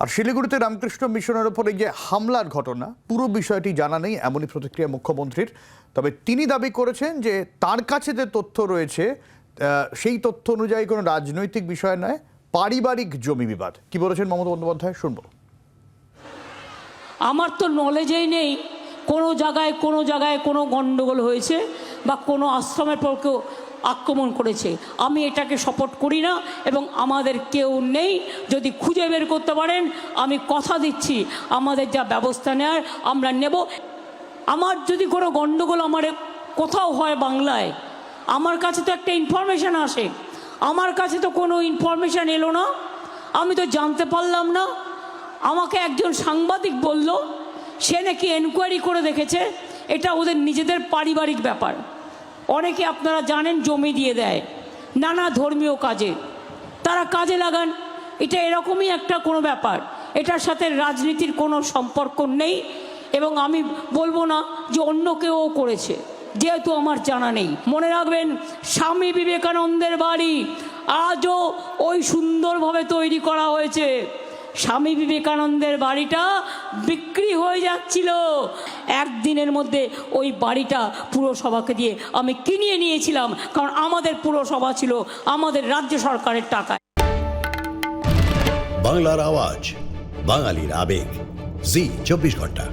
আর শিলিগুড়িতে রামকৃষ্ণ মিশনের ওপরে যে হামলার ঘটনা, পুরো বিষয়টি জানা নেই এমনই প্রতিক্রিয়া মুখ্যমন্ত্রীর। তবে তিনি দাবি করেছেন যে তার কাছে যে তথ্য রয়েছে সেই তথ্য অনুযায়ী কোনো রাজনৈতিক বিষয় নয়, পারিবারিক জমি বিবাদ। কি বলেছেন মমতা বন্দ্যোপাধ্যায়? শুনব। আমার তো নলেজেই নেই কোনো জায়গায় কোনো জায়গায় কোনো গণ্ডগোল হয়েছে বা কোনো আশ্রমের পর কেউ আক্রমণ করেছে। আমি এটাকে সাপোর্ট করি না এবং আমাদের কেউ নেই। যদি খুঁজে বের করতে পারেন, আমি কথা দিচ্ছি। আমাদের যা ব্যবস্থা নেওয়ার আমরা নেব। আমার যদি কোনো গণ্ডগোল আমার কোথাও হয় বাংলায়, আমার কাছে তো একটা ইনফরমেশান আসে। আমার কাছে তো কোনো ইনফরমেশান এলো না। আমি তো জানতে পারলাম না। আমাকে একজন সাংবাদিক বলল সে নাকি এনকোয়ারি করে দেখেছে, এটা ওদের নিজেদের পারিবারিক ব্যাপার। অনেকে আপনারা জানেন জমি দিয়ে দেয়, নানা ধর্মীয় কাজে। তারা কাজে লাগান, এটা এরকমই একটা কোনো ব্যাপার। এটার সাথে রাজনীতির কোনো সম্পর্ক নেই, এবং আমি বলব না যে অন্য কেউ করেছে, যেহেতু আমার জানা নেই। মনে রাখবেন, স্বামী বিবেকানন্দের বাড়ি আজও ওই সুন্দরভাবে তৈরি করা হয়েছে। স্বামী বিবেকানন্দের বাড়িটা বিক্রি হয়ে যাচ্ছিল। একদিনের মধ্যে ওই বাড়িটা পুরসভাকে দিয়ে আমি কিনিয়ে নিয়েছিলাম, কারণ আমাদের পুরসভা ছিল আমাদের রাজ্য সরকারের টাকায়। বাংলার আওয়াজ, বাঙালির আবেগ। জি, চব্বিশ ঘণ্টা।